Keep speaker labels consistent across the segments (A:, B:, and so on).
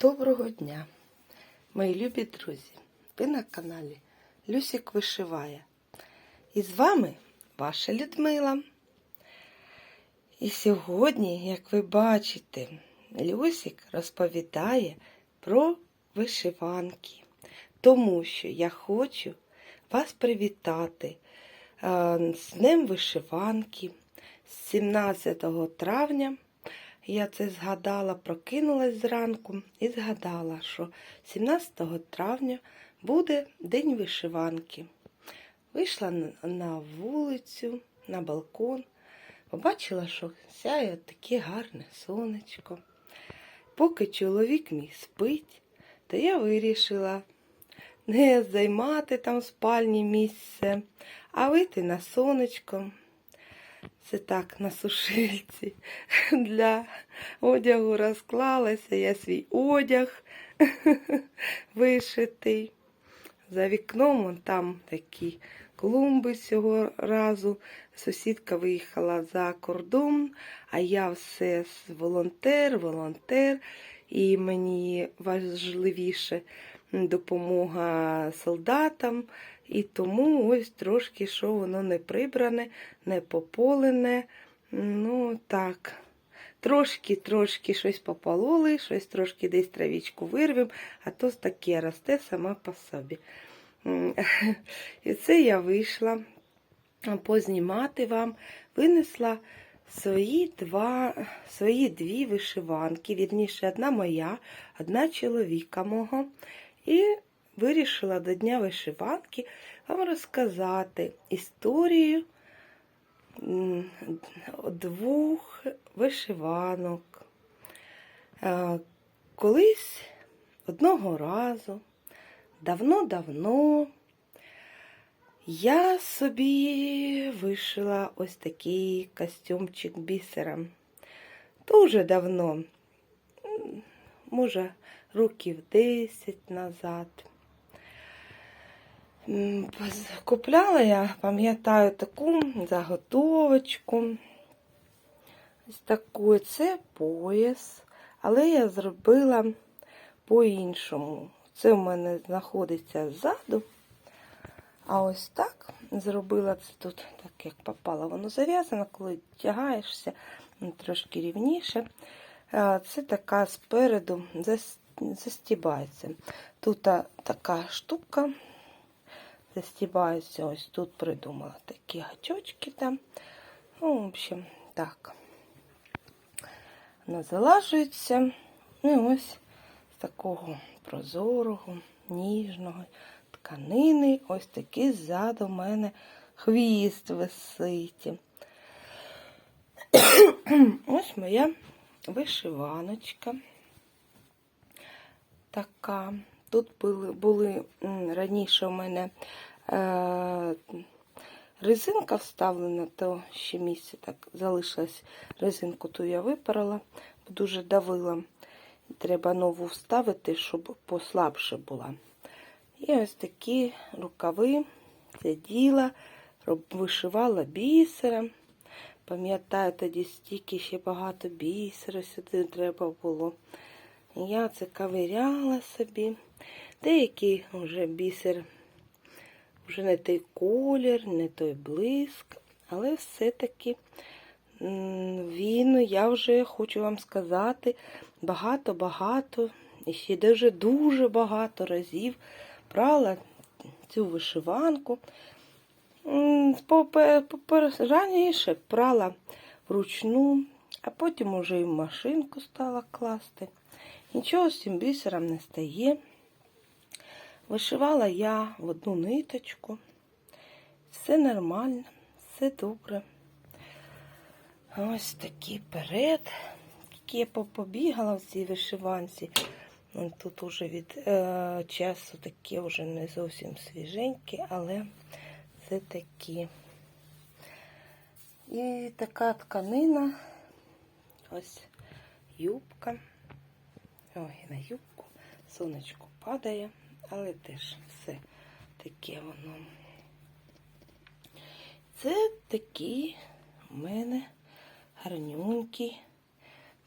A: Доброго дня, мої любі друзі! Ви на каналі Люсік Вишиває. І з вами ваша Людмила. І сьогодні, як ви бачите, Люсік розповідає про вишиванки, тому що я хочу вас привітати е, з Днем вишиванки з 17 травня. Я це згадала, прокинулась зранку і згадала, що 17 травня буде День вишиванки. Вийшла на вулицю, на балкон, побачила, що сяє таке гарне сонечко. Поки чоловік мій спить, то я вирішила не займати там спальні місце, а вийти на сонечко. Це так на сушильці для одягу розклалася. Я свій одяг вишитий. За вікном вон там такі клумби цього разу. Сусідка виїхала за кордон, а я все волонтер, волонтер, і мені важливіше допомога солдатам. І тому ось трошки, що воно не прибране, не пополене. Ну, так. Трошки-трошки щось попололи, щось трошки десь травічку вирвем, а то таке росте сама по собі. І це я вийшла познімати вам, винесла свої два, свої дві вишиванки. Вірніше, одна моя, одна чоловіка мого. І вирішила до Дня вишиванки вам розказати історію двох вишиванок. Колись одного разу, давно-давно, я собі вишила ось такий костюмчик бісером. Дуже давно, може, років 10 назад. Купляла я, пам'ятаю, таку заготовочку. Ось таку це пояс, але я зробила по-іншому. Це в мене знаходиться ззаду. А ось так зробила це тут, так як попало, воно зав'язано, коли тягаєшся трошки рівніше. Це така спереду застібається. Тут така штука застібається, ось тут придумала такі гачочки там. Ну, в общем, так. Вона залажується. І ось з такого прозорого, ніжного тканини, ось такий ззаду в мене хвіст висить. ось моя вишиваночка. Така. Тут були раніше у мене е, резинка вставлена, то ще місце так залишилась резинку, ту я випарала, дуже давила. Треба нову вставити, щоб послабше була. І ось такі рукави сиділа, вишивала бісером. Пам'ятаю, тоді стільки ще багато бісера сюди треба було. Я це кавиряла собі. Деякий вже бісер, вже не той колір, не той блиск, але все-таки він, я вже хочу вам сказати, багато-багато, і ще дуже дуже багато разів брала цю вишиванку. Раніше прала вручну, а потім уже і в машинку стала класти. Нічого з цим бісером не стає. Вишивала я в одну ниточку. Все нормально, все добре. Ось такий перед. Тільки я побігала в цій вишиванці. Тут уже від е, часу такі вже не зовсім свіженькі, але це такі. І така тканина, ось юбка. Ой, на юбку сонечко падає але теж все таке воно. Це такий у мене гарнюнький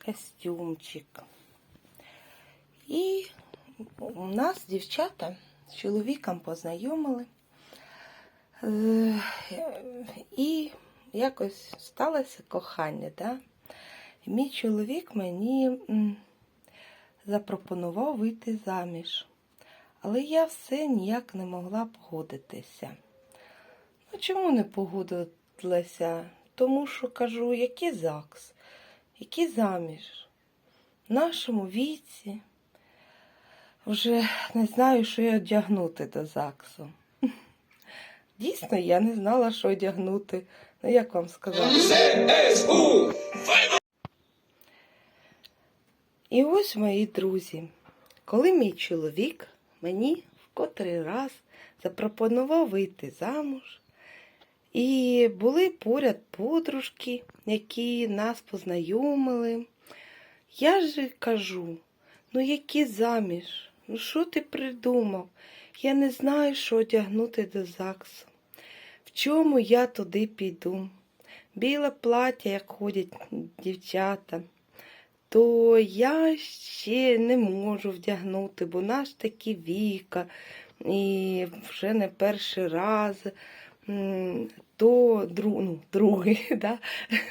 A: костюмчик. І у нас дівчата з чоловіком познайомили. Е, І якось сталося кохання. Да? Мій чоловік мені запропонував вийти заміж. Але я все ніяк не могла погодитися. Ну, чому не погодилася? Тому що кажу, який ЗАГС, який заміж. В нашому віці вже не знаю, що я одягнути до ЗАГСу. Дійсно, я не знала, що одягнути. Ну, як вам сказати? І ось мої друзі, коли мій чоловік мені в котрий раз запропонував вийти замуж, і були поряд подружки, які нас познайомили, я ж кажу, ну який заміж? Ну що ти придумав? Я не знаю, що одягнути до ЗАГСу. В чому я туди піду? Біле плаття, як ходять дівчата то я ще не можу вдягнути, бо наш такі віка, і вже не перший раз, то дру, ну, другий, да?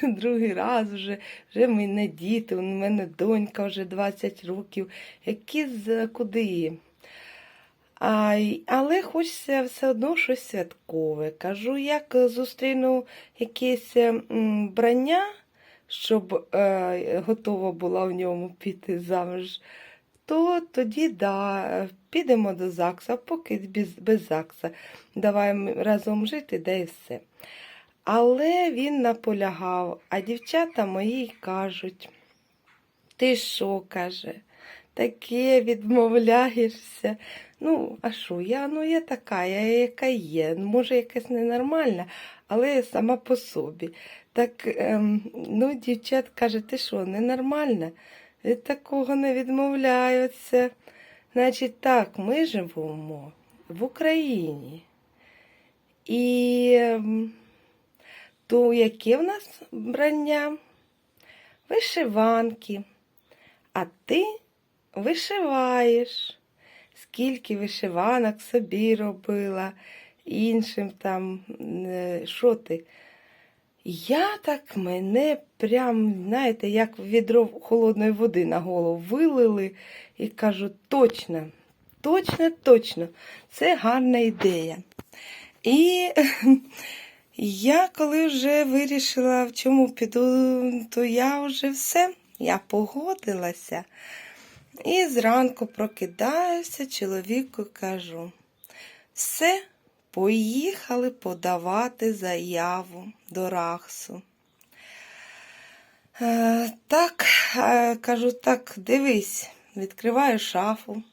A: другий раз вже, вже мене діти, у мене донька вже 20 років. Які з куди? А, але хочеться все одно щось святкове. Кажу, як зустріну якесь брання, щоб е, готова була в ньому піти заміж, то тоді да, підемо до ЗАГСа, поки без, без ЗАГСа. Давай разом жити, де і все. Але він наполягав, а дівчата мої кажуть, ти що, каже, таке відмовляєшся. Ну, а що, я, ну, я така, я яка є. Може, якась ненормальна, але я сама по собі. Так, ем, ну, дівчат каже, ти що, ненормальна? Від такого не відмовляються. Значить, так, ми живемо в Україні. І ем, то яке в нас брання? Вишиванки. А ти вишиваєш. Скільки вишиванок собі робила, іншим там, е, що ти? Я так мене прям, знаєте, як відро холодної води на голову вилили і кажу, точно, точно, точно, це гарна ідея. І я коли вже вирішила, в чому піду, то я вже все, я погодилася. І зранку прокидаюся, чоловіку кажу, все, поїхали подавати заяву до Рахсу. Е, так, е, кажу, так, дивись, відкриваю шафу,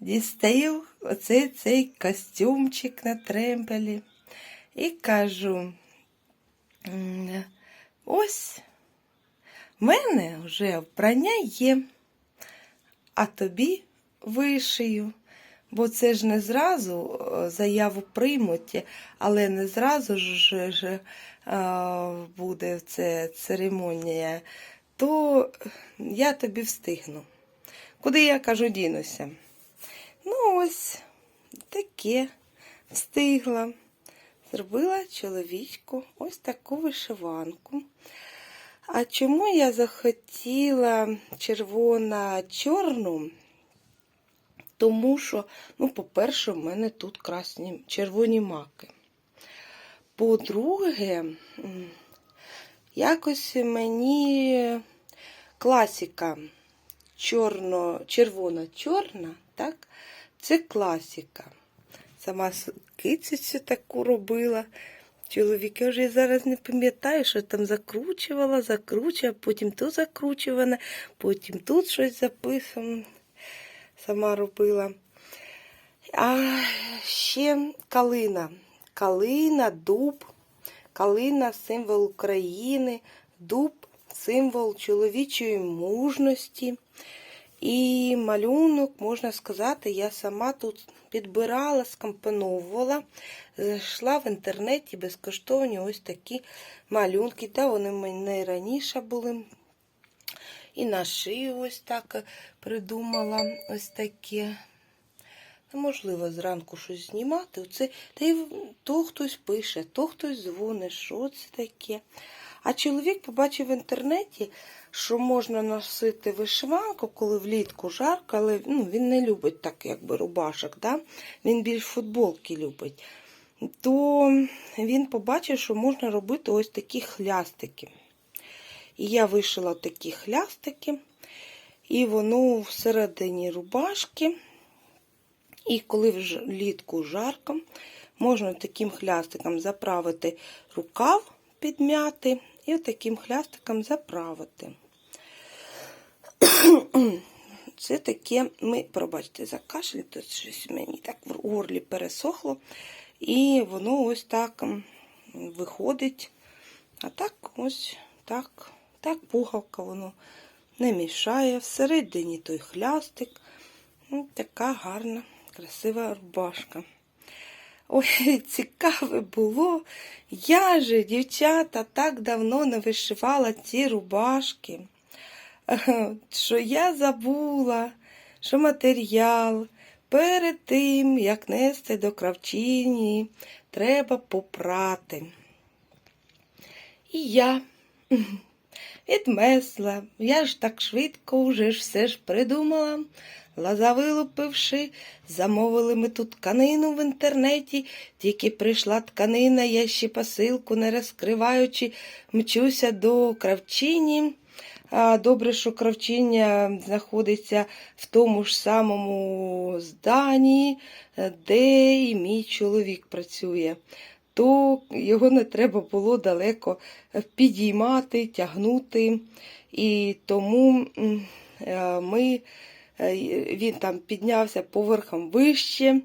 A: дістаю оцей цей костюмчик на тремпелі і кажу, ось, в мене вже вбрання є а тобі вишию. Бо це ж не зразу е, заяву приймуть, але не зразу ж, буде це церемонія, то я тобі встигну. Куди я кажу, дінуся? Ну, ось таке встигла. Зробила чоловічку ось таку вишиванку. А чому я захотіла червона-чорну? Тому що, ну, по-перше, в мене тут красні червоні маки. По-друге, якось мені класика чорно, червона-чорна, так? Це класика. Сама кицю таку робила. Чоловік, я вже зараз не пам'ятаю, що там закручувала, закручувала, потім тут закручувана, потім тут щось записано, сама робила. А ще калина. Калина, дуб, калина символ України, дуб символ чоловічої мужності. І малюнок, можна сказати, я сама тут підбирала, скомпоновувала, Е, йшла в інтернеті безкоштовні ось такі малюнки. Та вони в мене і раніше були. І на шию ось так придумала ось таке. Неможливо зранку щось знімати. Оце, та й то хтось пише, то хтось дзвонить, що це таке. А чоловік побачив в інтернеті, що можна носити вишиванку, коли влітку жарко, але ну, він не любить так, якби рубашок. Да? Він більш футболки любить. То він побачив, що можна робити ось такі хлястики. І я вишила такі хлястики, і воно всередині рубашки. І коли влітку жарко, можна таким хлястиком заправити рукав, підмяти, і таким хлястиком заправити. Це таке, ми, пробачте, за кашель, тут щось мені так в горлі пересохло. І воно ось так виходить. А так ось так, так пугавка воно не мішає. Всередині той хлястик. Ну, така гарна, красива рубашка. Ой, цікаве було. Я же, дівчата, так давно не вишивала ці рубашки, що я забула, що матеріал перед тим, як нести до кравчині, треба попрати. І я відмесла, я ж так швидко вже ж все ж придумала. Лоза вилупивши, замовили ми тут тканину в інтернеті. Тільки прийшла тканина, я ще посилку не розкриваючи, мчуся до кравчині. Добре, що кравчиня знаходиться в тому ж самому зданні, де і мій чоловік працює. То його не треба було далеко підіймати, тягнути. І тому е, ми Е, він там піднявся поверхом вище,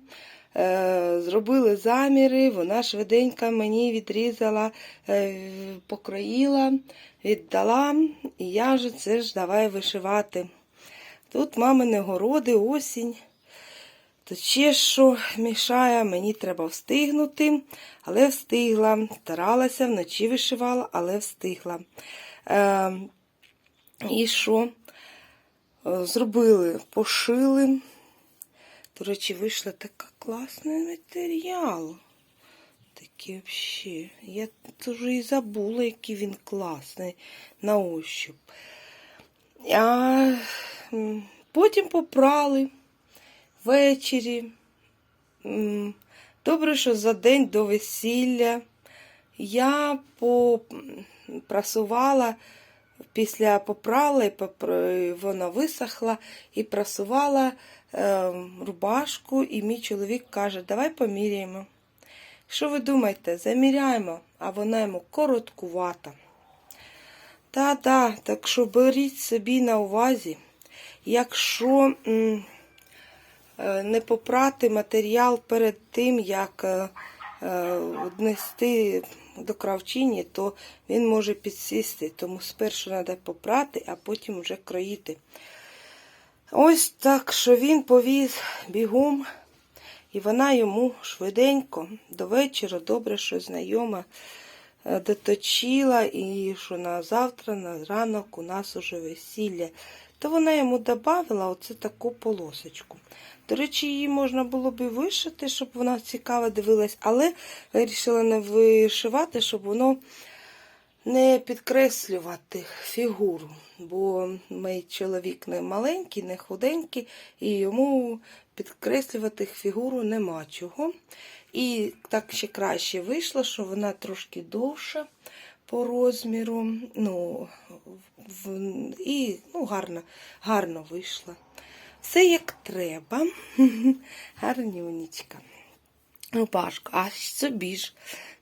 A: е, зробили заміри, вона швиденько мені відрізала, е, покроїла, віддала, і я ж це ж давай вишивати. Тут мамини городи, осінь. То ще що мішає, мені треба встигнути, але встигла. Старалася, вночі вишивала, але встигла. Е, І що? Зробили, пошили. До речі, вийшла така класний матеріал. Такий взагалі. Я вже і забула, який він класний на ощуп. А потім попрали ввечері. Добре, що за день до весілля я попрасувала Після попрали, вона висохла і прасувала е, рубашку, і мій чоловік каже, давай поміряємо. Що ви думаєте, заміряємо, а вона йому короткувата. Та-та, так що беріть собі на увазі, якщо м, не попрати матеріал перед тим, як е, е, до кравчині, то він може підсісти. Тому спершу треба попрати, а потім вже кроїти. Ось так, що він повіз бігом, і вона йому швиденько до вечора добре, що знайома, е, доточила, і що на завтра, на ранок у нас уже весілля. То вона йому додала оце таку полосочку. До речі, її можна було б вишити, щоб вона цікаво дивилась, але вирішила не вишивати, щоб воно не підкреслювати фігуру. Бо мій чоловік не маленький, не худенький, і йому підкреслювати фігуру нема чого. І так ще краще вийшло, що вона трошки довша по розміру. ну, в, І ну, гарно, гарно вийшла. Все як треба. Гарнюнічка. Рубашка, а собі ж.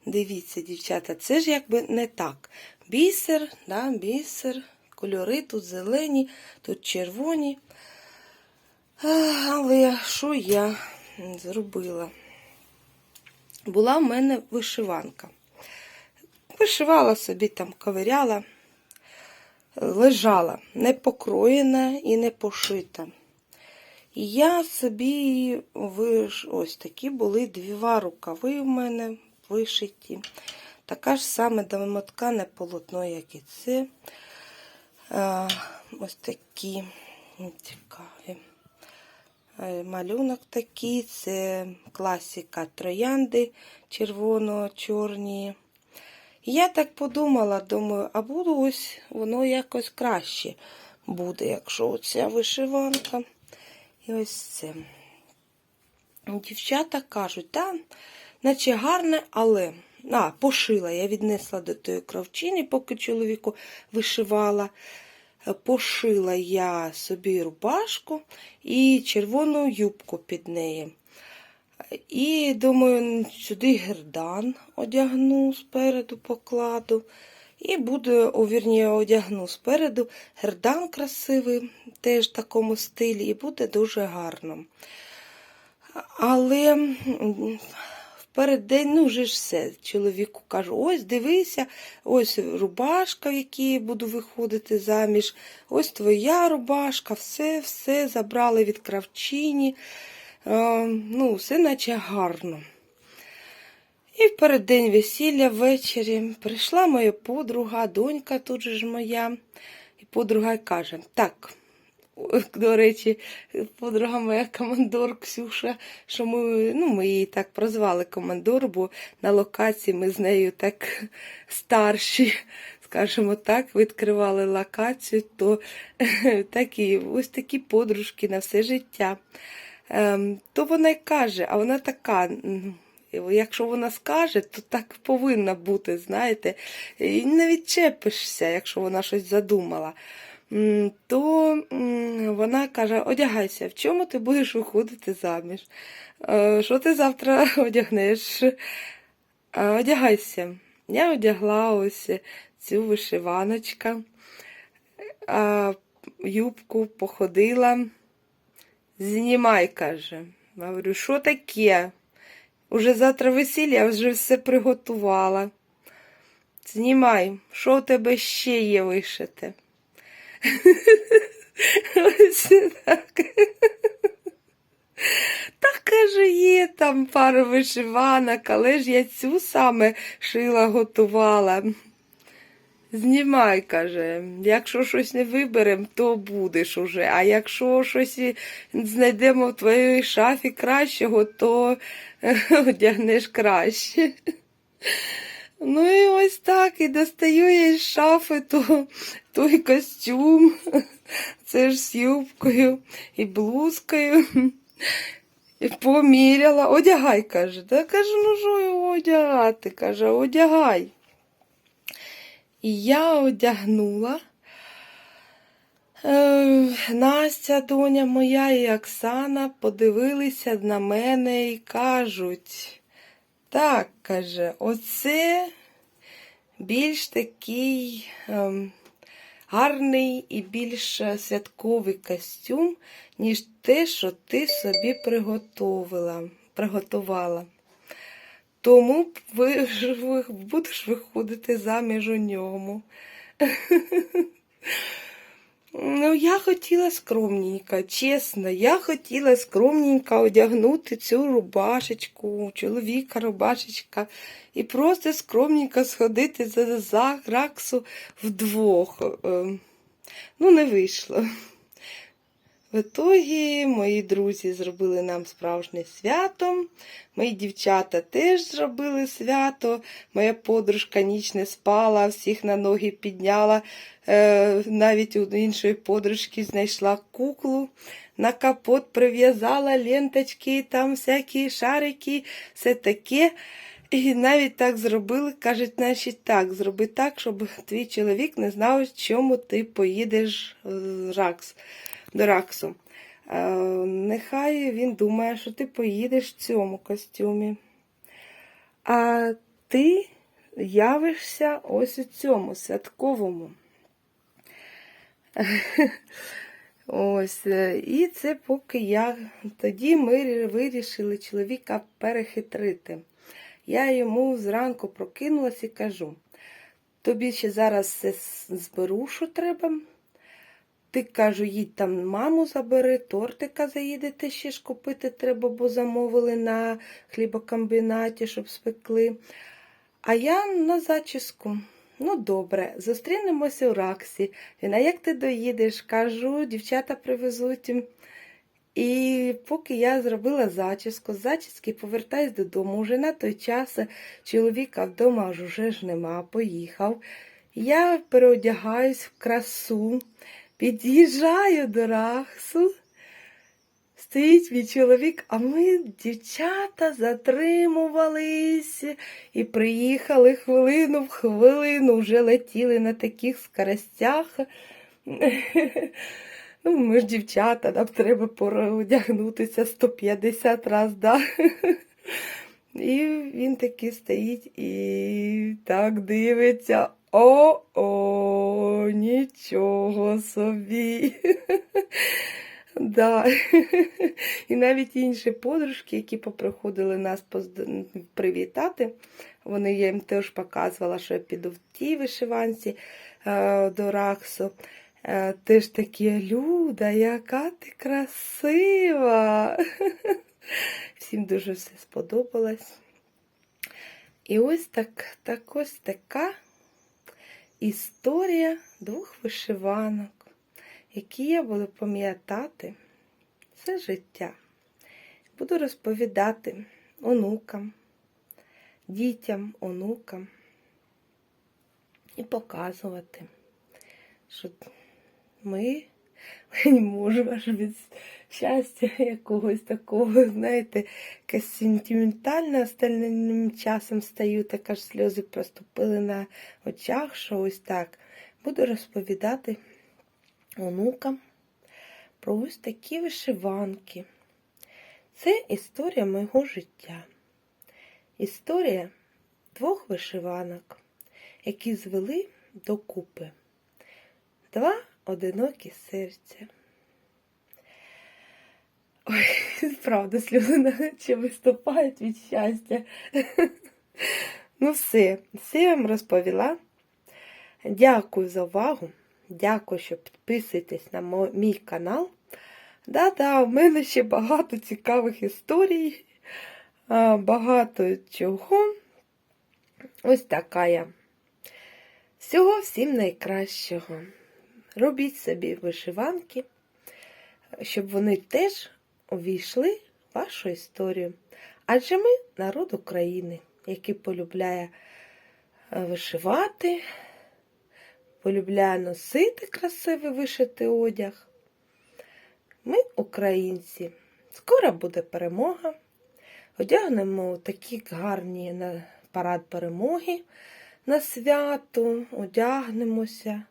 A: Дивіться, дівчата, це ж якби не так. Бісер, да, бісер, кольори тут зелені, тут червоні. Але що я зробила? Була в мене вишиванка. Вишивала собі там, ковиряла, лежала, не покроєна і не пошита. І я собі виш... ось такі були два рукави в мене вишиті. Така ж саме домоткане полотно, як і це. Е, ось такі цікаві. Е, Малюнок такий, це класика троянди червоно-чорні. Я так подумала, думаю, а буду ось воно якось краще буде, якщо оця вишиванка. І ось це. Дівчата кажуть, та, наче гарне, але. А, пошила. Я віднесла до тої кравчини, поки чоловіку вишивала. Пошила я собі рубашку і червону юбку під неї. І думаю, сюди гердан одягну спереду покладу. І буду, о, вірні, одягну спереду гердан красивий, теж в такому стилі, і буде дуже гарно. Але вперед день, ну вже ж все. Чоловіку кажу: ось дивися, ось рубашка, в якій буду виходити заміж, ось твоя рубашка, все, все забрали від кравчині. Е, ну, все наче гарно. І в переддень весілля ввечері прийшла моя подруга, донька тут же ж моя. І подруга каже: так, до речі, подруга моя командор Ксюша, що ми, ну, ми її так прозвали командор, бо на локації ми з нею так старші, скажімо так, відкривали локацію, то такі, ось такі подружки на все життя. Ем, то вона й каже, а вона така. Якщо вона скаже, то так повинна бути, знаєте, і не відчепишся, якщо вона щось задумала. То вона каже: одягайся, в чому ти будеш виходити заміж? Е, Що ти завтра одягнеш? «Е, Одягайся. Я одягла ось цю вишиваночку, а юбку походила. Знімай, каже. Говорю, що таке? Уже завтра весілля, вже все приготувала. Знімай, що у тебе ще є вишите? Ось так. Так каже, є там пару вишиванок, але ж я цю саме шила, готувала. Знімай, каже, якщо щось не виберемо, то будеш уже. А якщо щось знайдемо в твоїй шафі кращого, то одягнеш краще. Ну і ось так, і достаю я із шафи то, той костюм, це ж з юбкою і блузкою. І поміряла, одягай, каже. Та кажу, ну що його одягати? каже, одягай. Я одягнула. Е, Настя, доня моя і Оксана подивилися на мене і кажуть, так, каже, оце більш такий ем, гарний і більш святковий костюм, ніж те, що ти собі приготовила, приготувала. Тому ви, ви будеш виходити заміж у ньому. Ну, я хотіла скромненько, чесно, я хотіла скромненько одягнути цю рубашечку, чоловіка рубашечка, і просто скромненько сходити за, за раксу вдвох. Ем, Ну, не вийшло. В ітогі мої друзі зробили нам справжнє свято. Мої дівчата теж зробили свято. Моя подружка ніч не спала, всіх на ноги підняла. Е, навіть у іншої подружки знайшла куклу. На капот прив'язала ленточки, там всякі шарики, все таке. І навіть так зробили, кажуть, значить так, зроби так, щоб твій чоловік не знав, чому ти поїдеш з Ракс до Раксу. Е, нехай він думає, що ти поїдеш в цьому костюмі. А ти явишся ось у цьому святковому. Ось, е, і це поки я. Тоді ми вирішили чоловіка перехитрити. Я йому зранку прокинулась і кажу: тобі ще зараз зберу, що треба. Ти кажу, їдь там маму забери, тортика заїдете ще ж купити треба, бо замовили на хлібокомбінаті, щоб спекли. А я на зачіску. ну добре, зустрінемося у Раксі. Він, а як ти доїдеш? Кажу, дівчата привезуть. І поки я зробила зачіску, з зачіски повертаюсь додому. Уже на той час чоловіка вдома уже ж нема, поїхав. Я переодягаюсь в красу, під'їжджаю до Рахсу. Стоїть мій чоловік, а ми, дівчата, затримувались і приїхали хвилину в хвилину, вже летіли на таких скоростях. Ну, ми ж дівчата, нам треба переодягнутися 150 разів, да? І він такий стоїть і так дивиться. О-о, нічого собі. Да. І навіть інші подружки, які поприходили нас привітати, вони я їм теж показувала, що я піду в тій вишиванці е, до Раксу. Е, Теж такі, Люда, яка ти красива. Всім дуже все сподобалось. І ось так, так ось така історія двох вишиванок які я буду пам'ятати все життя. Буду розповідати онукам, дітям, онукам і показувати, що ми не можемо аж від щастя якогось такого, знаєте, якась сентиментальна, остальним часом стаю, так аж сльози проступили на очах, що ось так. Буду розповідати онукам про ось такі вишиванки. Це історія мого життя. Історія двох вишиванок, які звели докупи. Два одинокі серця. Ой, правда, сльози на очі виступають від щастя. Ну, все, все я вам розповіла. Дякую за увагу. Дякую, що підписуєтесь на мій канал. Да-да, у мене ще багато цікавих історій, багато чого. Ось така я. Всього всім найкращого. Робіть собі вишиванки, щоб вони теж увійшли в вашу історію. Адже ми народ України, який полюбляє е, вишивати полюбляє носити красивий вишитий одяг. Ми, українці, скоро буде перемога. Одягнемо такі гарні на парад перемоги на свято, одягнемося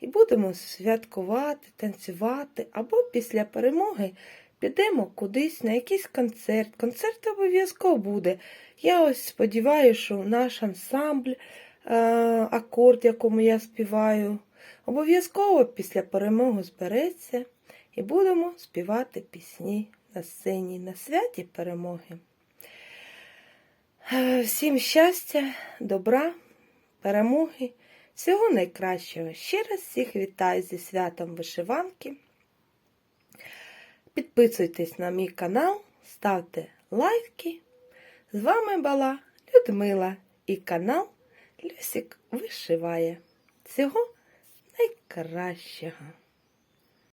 A: і будемо святкувати, танцювати, або після перемоги підемо кудись на якийсь концерт. Концерт обов'язково буде. Я ось сподіваюся, що наш ансамбль е, акорд, якому я співаю, обов'язково після перемоги збереться і будемо співати пісні на сцені на святі перемоги. Е, Всім щастя, добра, перемоги, всього найкращого. Ще раз всіх вітаю зі святом вишиванки. Підписуйтесь на мій канал, ставте лайки. З вами була Людмила і канал Люсик вишиває. Всього найкращого.